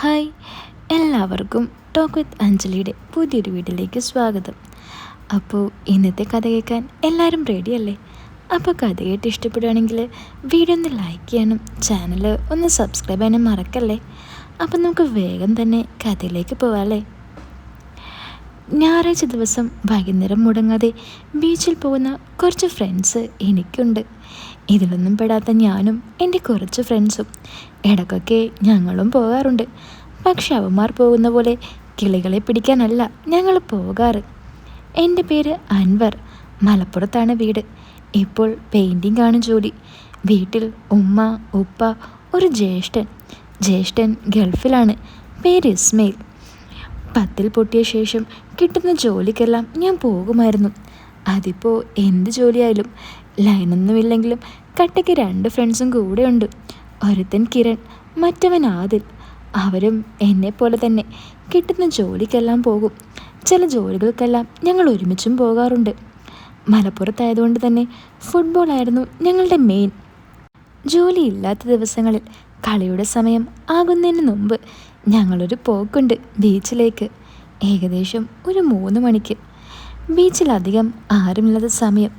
Hi. എല്ലാവർക്കും talk with അഞ്ജലിയുടെ പുതിയൊരു വീട്ടിലേക്ക് സ്വാഗതം. അപ്പോൾ ഇന്നത്തെ കഥ കേൾക്കാൻ എല്ലാവരും റെഡിയല്ലേ അപ്പോൾ കഥ കേട്ട് ഇഷ്ടപ്പെടുകയാണെങ്കിൽ വീഡിയോ ഒന്ന് ലൈക്ക് ചെയ്യാനും ചാനൽ ഒന്ന് സബ്സ്ക്രൈബ് ചെയ്യാനും മറക്കല്ലേ? അപ്പം നമുക്ക് വേഗം തന്നെ കഥയിലേക്ക് പോവാമല്ലേ ഞായറാഴ്ച ദിവസം വൈകുന്നേരം മുടങ്ങാതെ ബീച്ചിൽ പോകുന്ന കുറച്ച് ഫ്രണ്ട്സ് എനിക്കുണ്ട്. ഇതിലൊന്നും പെടാത്ത ഞാനും എന്റെ കുറച്ച് ഫ്രണ്ട്സും ഇടയ്ക്കൊക്കെ ഞങ്ങളും പോകാറുണ്ട്. പക്ഷെ അവന്മാർ പോകുന്ന പോലെ കിളികളെ പിടിക്കാനല്ല ഞങ്ങൾ പോകാറ്. എന്റെ പേര് അൻവർ. മലപ്പുറത്താണ് വീട്. ഇപ്പോൾ പെയിന്റിംഗ് ആണ് ജോലി. വീട്ടിൽ ഉമ്മ ഉപ്പ ഒരു ജ്യേഷ്ഠൻ. ജ്യേഷ്ഠൻ ഗൾഫിലാണ്. പേര് ഇസ്മയിൽ. പത്തിൽ പൊട്ടിയ ശേഷം കിട്ടുന്ന ജോലിക്കെല്ലാം ഞാൻ പോകുമായിരുന്നു. അതിപ്പോൾ എന്ത് ജോലിയായാലും ലൈനൊന്നുമില്ലെങ്കിലും കട്ടയ്ക്ക് രണ്ട് ഫ്രണ്ട്സും കൂടെയുണ്ട്. ഒരുത്തൻ കിരൺ മറ്റവൻ ആദിൽ. അവരും എന്നെപ്പോലെ തന്നെ കിട്ടുന്ന ജോലിക്കെല്ലാം പോകും. ചില ജോലികൾക്കെല്ലാം ഞങ്ങൾ ഒരുമിച്ചും പോകാറുണ്ട്. മലപ്പുറത്തായതുകൊണ്ട് തന്നെ ഫുട്ബോളായിരുന്നു ഞങ്ങളുടെ മെയിൻ ജോലിയില്ലാത്ത ദിവസങ്ങളിൽ കളിയുടെ സമയം ആകുന്നതിന് മുമ്പ് ഞങ്ങളൊരു പോക്കുണ്ട് ബീച്ചിലേക്ക്. ഏകദേശം ഒരു മൂന്ന് മണിക്ക്. ബീച്ചിലധികം ആരുമില്ലാത്ത സമയം.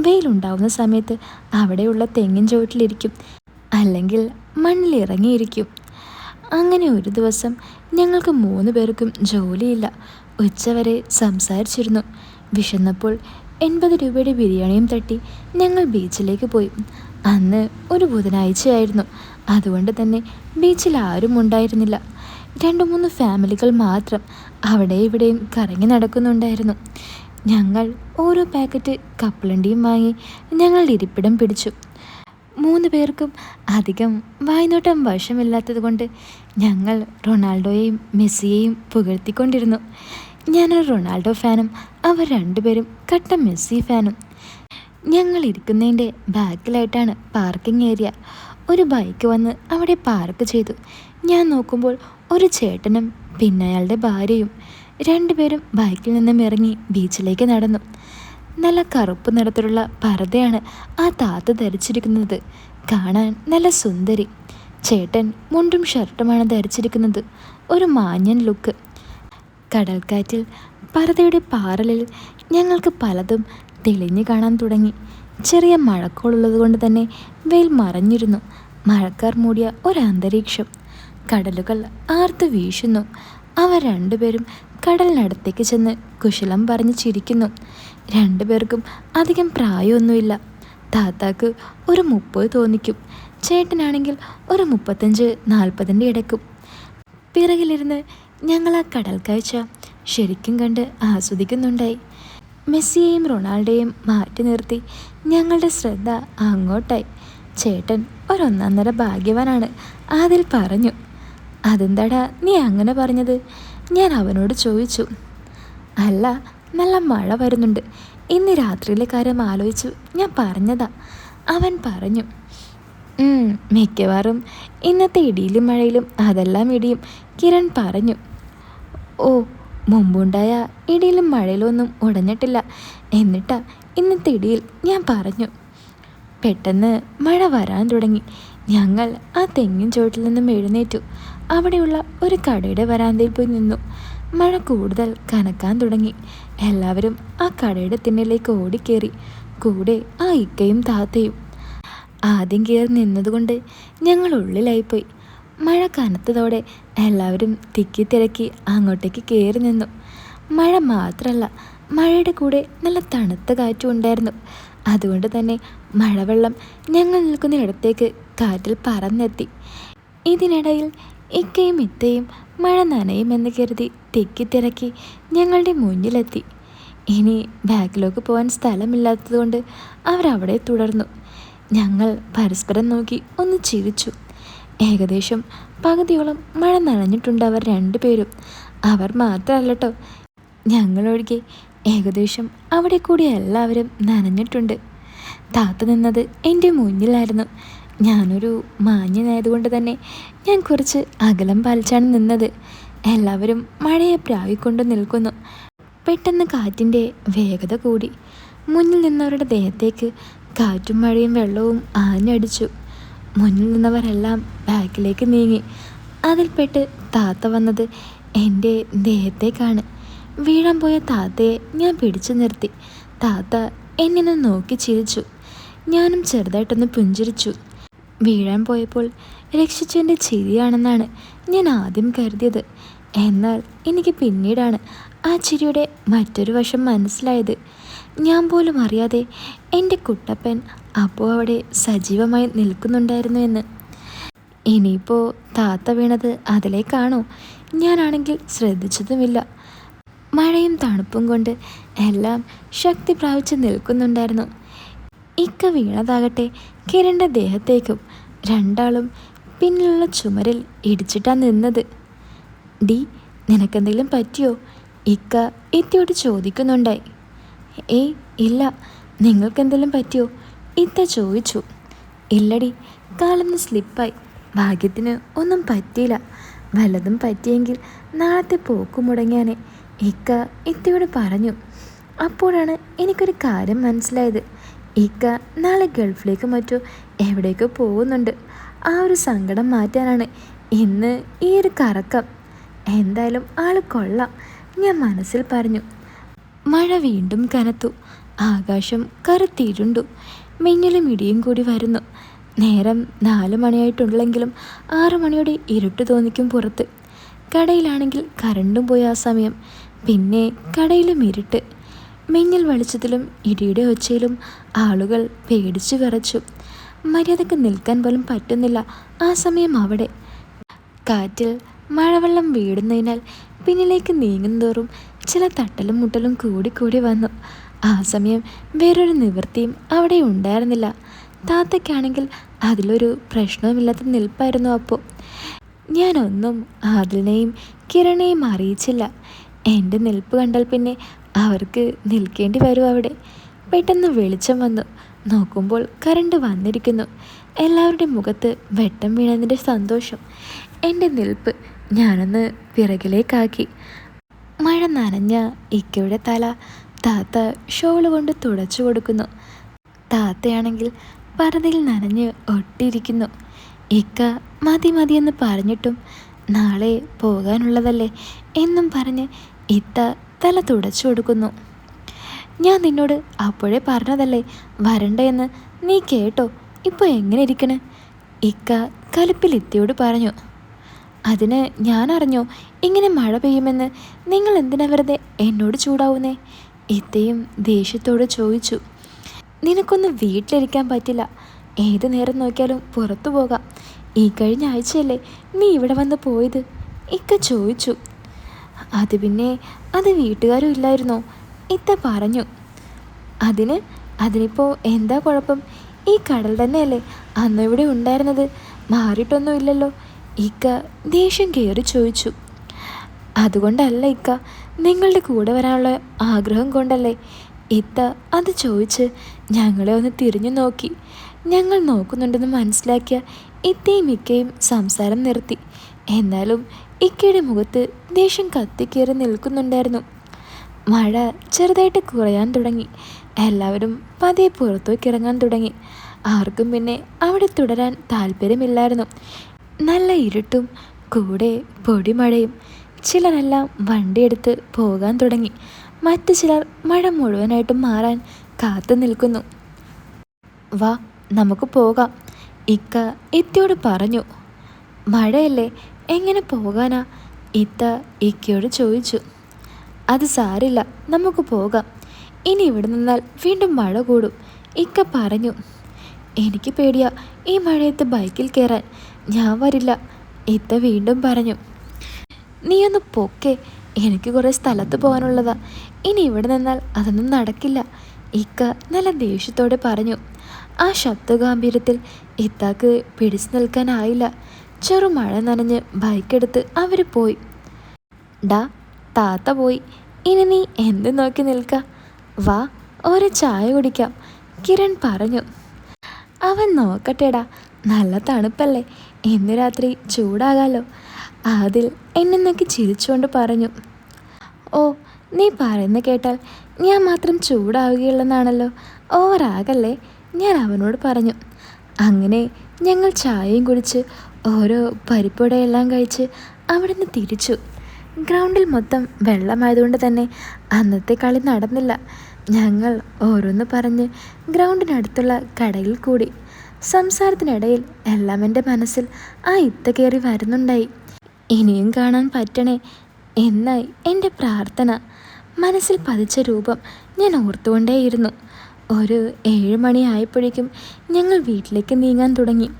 വെയിലുണ്ടാവുന്ന സമയത്ത് അവിടെയുള്ള തെങ്ങിൻ ചുവട്ടിലിരിക്കും. അല്ലെങ്കിൽ മണ്ണിലിറങ്ങിയിരിക്കും. അങ്ങനെ ഒരു ദിവസം ഞങ്ങൾക്ക് മൂന്ന് പേർക്കും ജോലിയില്ല. ഉച്ചവരെ സംസാരിച്ചിരുന്നു. വിശന്നപ്പോൾ എൺപത് രൂപയുടെ ബിരിയാണിയും തട്ടി ഞങ്ങൾ ബീച്ചിലേക്ക് പോയി. അന്ന് ഒരു ബുധനാഴ്ചയായിരുന്നു. അതുകൊണ്ട് തന്നെ ബീച്ചിൽ ആരും ഉണ്ടായിരുന്നില്ല. രണ്ട് മൂന്ന് ഫാമിലികൾ മാത്രം അവിടെ ഇവിടെയും കറങ്ങി നടക്കുന്നുണ്ടായിരുന്നു. ഞങ്ങൾ ഓരോ പാക്കറ്റ് കപ്പലണ്ടിയും വാങ്ങി ഞങ്ങളുടെ ഇരിപ്പിടം പിടിച്ചു. മൂന്ന് പേർക്കും അധികം വായ്നോട്ടം വശമില്ലാത്തത് കൊണ്ട് ഞങ്ങൾ റൊണാൾഡോയെയും മെസ്സിയെയും പുകഴ്ത്തിക്കൊണ്ടിരുന്നു. ഞാനൊരു റൊണാൾഡോ ഫാനും അവർ രണ്ടുപേരും കട്ട മെസ്സി ഫാനും. ഞങ്ങൾ ഇരിക്കുന്നതിന്റെ ബാക്കിലായിട്ടാണ് പാർക്കിംഗ് ഏരിയ. ഒരു ബൈക്ക് വന്ന് അവിടെ പാർക്ക് ചെയ്തു. ഞാൻ നോക്കുമ്പോൾ ഒരു ചേട്ടനും പിന്നെ അയാളുടെ ഭാര്യയും രണ്ടുപേരും ബൈക്കിൽ നിന്നും ഇറങ്ങി ബീച്ചിലേക്ക് നടന്നു. നല്ല കറുപ്പ് നിറത്തിലുള്ള പർദ്ദയാണ് ആ താത്ത ധരിച്ചിരിക്കുന്നത്. കാണാൻ നല്ല സുന്ദരി. ചേട്ടൻ മുണ്ടും ഷർട്ടുമാണ് ധരിച്ചിരിക്കുന്നത്. ഒരു മാന്യൻ ലുക്ക്. കടൽക്കാറ്റിൽ പർദ്ദയുടെ പാറലിൽ ഞങ്ങൾക്ക് പലതും തെളിഞ്ഞു കാണാൻ തുടങ്ങി. ചെറിയ മഴക്കോളുള്ളത് കൊണ്ട് തന്നെ വെയിൽ മറഞ്ഞിരുന്നു. മഴക്കാർ മൂടിയ ഒരന്തരീക്ഷം. കടലുകൾ ആർത്ത് വീശുന്നു. അവർ രണ്ടുപേരും കടലിനടുത്തേക്ക് ചെന്ന് കുശലം പറഞ്ഞ് ചിരിക്കുന്നു. രണ്ടുപേർക്കും അധികം പ്രായമൊന്നുമില്ല. താത്താക്ക് ഒരു മുപ്പത് തോന്നിക്കും. ചേട്ടനാണെങ്കിൽ ഒരു മുപ്പത്തഞ്ച് നാൽപ്പതിന്റെ ഇടയ്ക്കും. പിറകിലിരുന്ന് ഞങ്ങൾ ആ കടൽ കാഴ്ച ശരിക്കും കണ്ട് ആസ്വദിക്കുന്നുണ്ടായി. മെസ്സിയെയും റൊണാൾഡോയും മാറ്റി നിർത്തി ഞങ്ങളുടെ ശ്രദ്ധ അങ്ങോട്ടായി. ചേട്ടൻ ഒരൊന്നര ഭാഗ്യവാനാണ്. അതിൽ പറഞ്ഞു അതെന്താടാ നീ അങ്ങനെ പറഞ്ഞത്? ഞാൻ അവനോട് ചോദിച്ചു. അല്ല നല്ല മഴ വരുന്നുണ്ട്. ഇന്ന് രാത്രിയിലെ കാര്യം ആലോചിച്ചു ഞാൻ പറഞ്ഞതാ. അവൻ പറഞ്ഞു മിക്കവാറും ഇന്നത്തെ ഇടിയിലും മഴയിലും അതെല്ലാം ഇടിയും കിരൺ പറഞ്ഞു. ഓ മുമ്പുണ്ടായ ഇടിയിലും മഴയിലും ഒന്നും ഉടഞ്ഞിട്ടില്ല. എന്നിട്ടാ ഇന്നത്തെ ഇടിയിൽ ഞാൻ പറഞ്ഞു. പെട്ടെന്ന് മഴ വരാൻ തുടങ്ങി. ഞങ്ങൾ ആ തെങ്ങിൻ ചുവട്ടിൽ നിന്നും എഴുന്നേറ്റു. അവിടെയുള്ള ഒരു കടയുടെ വരാന്തയിൽ പോയി നിന്നു. മഴ കൂടുതൽ കനക്കാൻ തുടങ്ങി. എല്ലാവരും ആ കടയുടെ തിന്നിലേക്ക് ഓടിക്കേറി. കൂടെ ആ ഇക്കയും താത്തയും. ആദ്യം കയറി നിന്നതുകൊണ്ട് ഞങ്ങൾ ഉള്ളിലായിപ്പോയി. മഴ കനത്തതോടെ എല്ലാവരും തിക്കി തിരക്കി അങ്ങോട്ടേക്ക് കയറി നിന്നു. മഴ മാത്രമല്ല മഴയുടെ കൂടെ നല്ല തണുത്ത കാറ്റും ഉണ്ടായിരുന്നു. അതുകൊണ്ട് തന്നെ മഴവെള്ളം ഞങ്ങൾ നിൽക്കുന്ന ഇടത്തേക്ക് കാറ്റിൽ പറന്നെത്തി. ഇതിനിടയിൽ ഇക്കയും ഇത്തയും മഴ നനയുമെന്ന് കരുതി തിക്കിത്തിരക്കി ഞങ്ങളുടെ മുന്നിലെത്തി. ഇനി ബാക്കിലേക്ക് പോകാൻ സ്ഥലമില്ലാത്തതുകൊണ്ട് അവരവിടെ തുടർന്നു. ഞങ്ങൾ പരസ്പരം നോക്കി ഒന്ന് ചിരിച്ചു. ഏകദേശം പകുതിയോളം മഴ നനഞ്ഞിട്ടുണ്ട് അവർ രണ്ടുപേരും. അവർ മാത്രമല്ല കേട്ടോ ഞങ്ങളൊഴികെ ഏകദേശം അവിടെ കൂടി എല്ലാവരും നനഞ്ഞിട്ടുണ്ട്. താത്ത നിന്നത് എന്റെ മുന്നിലായിരുന്നു. ഞാനൊരു മാന്യനായതുകൊണ്ട് തന്നെ ഞാൻ കുറച്ച് അകലം പാലിച്ചാണ് നിന്നത്. എല്ലാവരും മഴയെ പ്രാവിക്കൊണ്ട് നിൽക്കുന്നു. പെട്ടെന്ന് കാറ്റിന്റെ വേഗത കൂടി. മുന്നിൽ നിന്നവരുടെ ദേഹത്തേക്ക് കാറ്റും മഴയും വെള്ളവും ആഞ്ഞടിച്ചു. മുന്നിൽ നിന്നവരെല്ലാം ബാക്കിലേക്ക് നീങ്ങി. അതിൽപ്പെട്ട് താത്ത വന്നത് എന്റെ ദേഹത്തേക്കാണ്. വീഴാൻ പോയ താത്തയെ ഞാൻ പിടിച്ചു നിർത്തി. താത്ത എന്നെ നോക്കി ചിരിച്ചു. ഞാനും ചെറുതായിട്ടൊന്ന് പുഞ്ചിരിച്ചു. വീഴാൻ പോയപ്പോൾ രക്ഷിച്ചെന്റെ ചിരിയാണെന്നാണ് ഞാൻ ആദ്യം കരുതിയത്. എന്നാൽ എനിക്ക് പിന്നീടാണ് ആ ചിരിയുടെ മറ്റൊരു വശം മനസ്സിലായത്. ഞാൻ പോലും അറിയാതെ എന്റെ കുട്ടപ്പൻ അപ്പോൾ അവിടെ സജീവമായി നിൽക്കുന്നുണ്ടായിരുന്നു എന്ന്. ഇനിയിപ്പോൾ താത്ത വീണത് അതിലേക്കാണോ ഞാനാണെങ്കിൽ ശ്രദ്ധിച്ചതുമില്ല. മഴയും തണുപ്പും കൊണ്ട് എല്ലാം ശക്തി പ്രാപിച്ച് നിൽക്കുന്നുണ്ടായിരുന്നു. ഇക്ക വീണതാകട്ടെ കിരണ്ട ദേഹത്തേക്കും രണ്ടാളും പിന്നിലുള്ള ചുമരിൽ ഇടിച്ചിട്ടാ നിന്നത്. ഡി നിനക്കെന്തെങ്കിലും പറ്റിയോ? ഇക്ക എത്തിയോട് ചോദിക്കുന്നുണ്ടായി. ഏയ് ഇല്ല. നിങ്ങൾക്കെന്തെങ്കിലും പറ്റിയോ? ഇത്ത ചോദിച്ചു. ഇല്ലടി കാലൊന്ന് സ്ലിപ്പായി. ഭാഗ്യത്തിന് ഒന്നും പറ്റിയില്ല. വല്ലതും പറ്റിയെങ്കിൽ നാളത്തെ പോക്ക് മുടങ്ങിയാനെ. ഇക്ക ഇത്തയോട് പറഞ്ഞു. അപ്പോഴാണ് എനിക്കൊരു കാര്യം മനസ്സിലായത്. ഇക്ക നാളെ ഗൾഫിലേക്ക് മറ്റോ എവിടേക്കോ പോകുന്നുണ്ട്. ആ ഒരു സങ്കടം മാറ്റാനാണ് ഇന്ന് ഈ ഒരു കറക്കം. എന്തായാലും ആൾ കൊള്ളാം. ഞാൻ മനസ്സിൽ പറഞ്ഞു. മഴ വീണ്ടും കനത്തു. ആകാശം കറുത്തിരുണ്ടു. മിന്നലും ഇടിയും കൂടി വരുന്നു. നേരം നാല് മണിയായിട്ടുണ്ടെങ്കിലും ആറു മണിയോടെ ഇരുട്ട് തോന്നിക്കും പുറത്ത്. കടയിലാണെങ്കിൽ കറണ്ടും പോയ ആ സമയം. പിന്നെ കടയിലും ഇരുട്ട്. മിന്നൽ വെളിച്ചത്തിലും ഇടിയുടെ ഒച്ചയിലും ആളുകൾ പേടിച്ചു വിറച്ചു. മര്യാദയ്ക്ക് നിൽക്കാൻ പോലും പറ്റുന്നില്ല ആ സമയം അവിടെ. കാറ്റിൽ മഴവെള്ളം വീടുന്നതിനാൽ പിന്നിലേക്ക് നീങ്ങുന്തോറും ചില തട്ടലും മുട്ടലും കൂടി കൂടി വന്നു. ആ സമയം വേറൊരു നിവൃത്തിയും അവിടെ ഉണ്ടായിരുന്നില്ല. താത്തയ്ക്കാണെങ്കിൽ അതിലൊരു പ്രശ്നവുമില്ലാത്ത നിൽപ്പായിരുന്നു അപ്പോൾ ഞാനൊന്നും ആദിലിനെയും കിരണേയും അറിയിച്ചില്ല. എന്റെ നിൽപ്പ് കണ്ടാൽ പിന്നെ അവർക്ക് നിൽക്കേണ്ടി വരും അവിടെ. പെട്ടെന്ന് വെളിച്ചം വന്നു. നോക്കുമ്പോൾ കറണ്ട് വന്നിരിക്കുന്നു. എല്ലാവരുടെ മുഖത്ത് വെട്ടം വീണതിന്റെ സന്തോഷം. എന്റെ നിൽപ്പ് ഞാനൊന്ന് പിറകിലേക്കാക്കി മഴ നനഞ്ഞ ഇക്കയുടെ തല താത്ത ഷോൾ കൊണ്ട് തുടച്ചു കൊടുക്കുന്നു. താത്തയാണെങ്കിൽ പറതിയിൽ നനഞ്ഞ് ഒട്ടിയിരിക്കുന്നു ഇക്ക മതി മതിയെന്ന് പറഞ്ഞിട്ടും നാളെ പോകാനുള്ളതല്ലേ എന്നും പറഞ്ഞ് ഇത്ത തല തുടച്ചു കൊടുക്കുന്നു. ഞാൻ നിന്നോട് അപ്പോഴേ പറഞ്ഞതല്ലേ വരണ്ടെന്ന് നീ കേട്ടോ ഇപ്പോൾ എങ്ങനെ ഇരിക്കണേ? ഇക്ക കലിപ്പിൽ ഇത്തയോട് പറഞ്ഞു. അതിന് ഞാൻ അറിഞ്ഞോ ഇങ്ങനെ മഴ പെയ്യുമെന്ന് നിങ്ങൾ എന്തിനാ വെറുതെ എന്നോട് ചൂടാവുന്നേ? ഇത്തയും ദേഷ്യത്തോട് ചോദിച്ചു നിനക്കൊന്ന് വീട്ടിലിരിക്കാൻ പറ്റില്ല. ഏത് നേരം നോക്കിയാലും പുറത്തു പോകാം. ഈ കഴിഞ്ഞ ആഴ്ചയല്ലേ നീ ഇവിടെ വന്ന് പോയത്? ഇക്ക ചോദിച്ചു. അത് പിന്നെ അത് വീട്ടുകാരും ഇല്ലായിരുന്നോ? ഇത്ത പറഞ്ഞു. അതിന്? അതിനിപ്പോൾ എന്താ കുഴപ്പം? ഈ കടൽ തന്നെയല്ലേ അന്ന് ഇവിടെ ഉണ്ടായിരുന്നത്. മാറിയിട്ടൊന്നുമില്ലല്ലോ ഇക്ക ദേഷ്യം കയറി ചോദിച്ചു. അതുകൊണ്ടല്ല ഇക്ക നിങ്ങളുടെ കൂടെ വരാനുള്ള ആഗ്രഹം കൊണ്ടല്ലേ? ഇത്ത അത് ചോദിച്ച് ഞങ്ങളെ ഒന്ന് തിരിഞ്ഞു നോക്കി. ഞങ്ങൾ നോക്കുന്നുണ്ടെന്ന് മനസ്സിലാക്കിയ ഇത്തയും ഇക്കയും സംസാരം നിർത്തി. എന്നാലും ഇക്കയുടെ മുഖത്ത് ദേഷ്യം കത്തിക്കേറി നിൽക്കുന്നുണ്ടായിരുന്നു. മഴ ചെറുതായിട്ട് കുറയാൻ തുടങ്ങി. എല്ലാവരും പതിയെ പുറത്തേക്ക് ഇറങ്ങാൻ തുടങ്ങി. ആർക്കും പിന്നെ അവിടെ തുടരാൻ താല്പര്യമില്ലായിരുന്നു. നല്ല ഇരുട്ടും കൂടെ പൊടിമഴയും. ചിലരെല്ലാം വണ്ടിയെടുത്ത് പോകാൻ തുടങ്ങി. മറ്റു ചിലർ മഴ മുഴുവനായിട്ടും മാറാൻ കാത്തു നിൽക്കുന്നു. വാ നമുക്ക് പോകാം ഇക്ക ഇത്തയോട് പറഞ്ഞു. മഴയല്ലേ എങ്ങനെ പോകാനാ? ഇത്ത ഇക്കയോട് ചോദിച്ചു. അത് സാരില്ല നമുക്ക് പോകാം. ഇനി ഇവിടെ നിന്നാൽ വീണ്ടും മഴ കൂടും ഇക്ക പറഞ്ഞു. എനിക്ക് പേടിയാ ഈ മഴയത്ത് ബൈക്കിൽ കയറാൻ. ഞാൻ വരില്ല. ഇത്ത വീണ്ടും പറഞ്ഞു. നീ ഒന്ന് പൊക്കെ. എനിക്ക് കുറേ സ്ഥലത്ത് പോകാനുള്ളതാ. ഇനി ഇവിടെ നിന്നാൽ അതൊന്നും നടക്കില്ല. ഇക്ക നല്ല ദേഷ്യത്തോടെ പറഞ്ഞു. ആ ശബ്ദഗാംഭീര്യത്തിൽ ഇത്താക്ക് പിടിച്ചു നിൽക്കാനായില്ല. ചെറു മഴ നനഞ്ഞ് ബൈക്കെടുത്ത് അവർ പോയി. ഡാ താത്ത പോയി. ഇനി നീ എന്ത് നോക്കി നിൽക്ക? വാ ഒരു ചായ കുടിക്കാം. കിരൺ പറഞ്ഞു. അവൻ നോക്കട്ടെടാ. നല്ല തണുപ്പല്ലേ? ഇന്ന് രാത്രി ചൂടാകാലോ? അതിൽ എന്നെ നോക്കി ചിരിച്ചുകൊണ്ട് പറഞ്ഞു. ഓ നീ പറയുന്ന കേട്ടാൽ ഞാൻ മാത്രം ചൂടാവുകയുള്ളെന്നാണല്ലോ. ഓവറാകല്ലേ ഞാൻ അവനോട് പറഞ്ഞു. അങ്ങനെ ഞങ്ങൾ ചായയും കുടിച്ച് ഓരോ പരിപ്പുടയെല്ലാം കഴിച്ച് അവിടുന്ന് തിരിച്ചു. ഗ്രൗണ്ടിൽ മൊത്തം വെള്ളമായതുകൊണ്ട് തന്നെ അന്നത്തെ കളി നടന്നില്ല. ഞങ്ങൾ ഓരോന്ന് പറഞ്ഞ് ഗ്രൗണ്ടിനടുത്തുള്ള കടയിൽ കൂടി. സംസാരത്തിനിടയിൽ എല്ലാം എന്റെ മനസ്സിൽ ആ ഇത്ത കയറി വരുന്നുണ്ടായി. ഇനിയും കാണാൻ പറ്റണേ എന്നായി എന്റെ പ്രാർത്ഥന. മനസ്സിൽ പതിച്ച രൂപം ഞാൻ ഓർത്തുകൊണ്ടേയിരുന്നു. ഒരു ഏഴ് മണിയായപ്പോഴേക്കും ഞങ്ങൾ വീട്ടിലേക്ക് നീങ്ങാൻ തുടങ്ങി.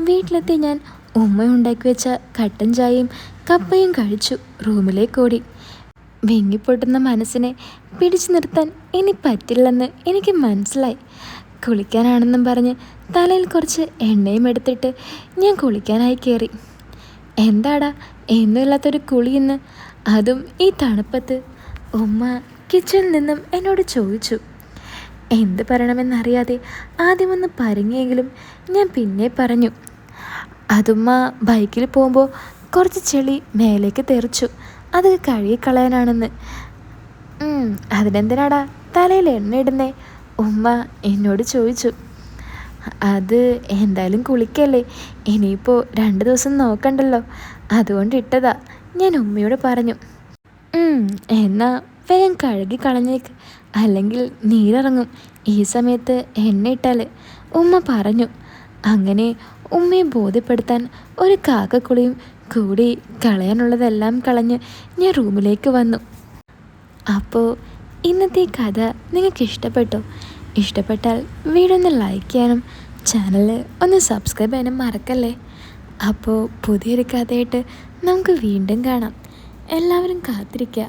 വീട്ടിലെത്തി ഞാൻ ഉമ്മ ഉണ്ടാക്കി വെച്ച കട്ടൻ ചായയും കപ്പയും കഴിച്ചു റൂമിലേക്ക് ഓടി. വിങ്ങിപ്പൊട്ടുന്ന മനസ്സിനെ പിടിച്ചു നിർത്താൻ ഇനി പറ്റില്ലെന്ന് എനിക്ക് മനസ്സിലായി. കുളിക്കാനാണെന്നും പറഞ്ഞ് തലയിൽ കുറച്ച് എണ്ണയും എടുത്തിട്ട് ഞാൻ കുളിക്കാനായി കയറി എന്താടാ എന്നുമില്ലാത്തൊരു കുളിയെന്ന് അതും ഈ തണുപ്പത്ത്. ഉമ്മ കിച്ചണിൽ നിന്നും എന്നോട് ചോദിച്ചു. എന്ത് പറയണമെന്നറിയാതെ ആദ്യമൊന്ന് പരങ്ങിയെങ്കിലും ഞാൻ പിന്നെ പറഞ്ഞു. അതുമ്മ ബൈക്കിൽ പോകുമ്പോൾ കുറച്ച് ചെളി മേലേക്ക് തെറിച്ചു. അത് കഴുകിക്കളയാനാണെന്ന് "ഉം, അതിനെന്തിനാടാ തലയിൽ എണ്ണ ഇടുന്നേ? ഉമ്മ എന്നോട് ചോദിച്ചു. അത് എന്തായാലും കുളിക്കല്ലേ? ഇനിയിപ്പോൾ രണ്ട് ദിവസം നോക്കണ്ടല്ലോ. അതുകൊണ്ട് ഇട്ടതാ. ഞാൻ ഉമ്മയോട് പറഞ്ഞു. "ഉം, എന്നാ വേഗം കഴുകി കളഞ്ഞേക്ക്. അല്ലെങ്കിൽ നീരിറങ്ങും. ഈ സമയത്ത് എണ്ണ ഇട്ടാൽ ഉമ്മ പറഞ്ഞു. അങ്ങനെ ഉമ്മയെ ബോധ്യപ്പെടുത്താൻ ഒരു കാക്കക്കുളിയും കൂടി കളയാനുള്ളതെല്ലാം കളഞ്ഞ് ഞാൻ റൂമിലേക്ക് വന്നു. അപ്പോൾ ഇന്നത്തെ കഥ നിങ്ങൾക്ക് ഇഷ്ടപ്പെട്ടോ ഇഷ്ടപ്പെട്ടാൽ വീഡിയോ ഒന്ന് ലൈക്ക് ചെയ്യാനും ചാനൽ ഒന്ന് സബ്സ്ക്രൈബ് ചെയ്യാനും മറക്കല്ലേ? അപ്പോൾ പുതിയൊരു കഥയായിട്ട് നമുക്ക് വീണ്ടും കാണാം. എല്ലാവരും കാത്തിരിക്കുക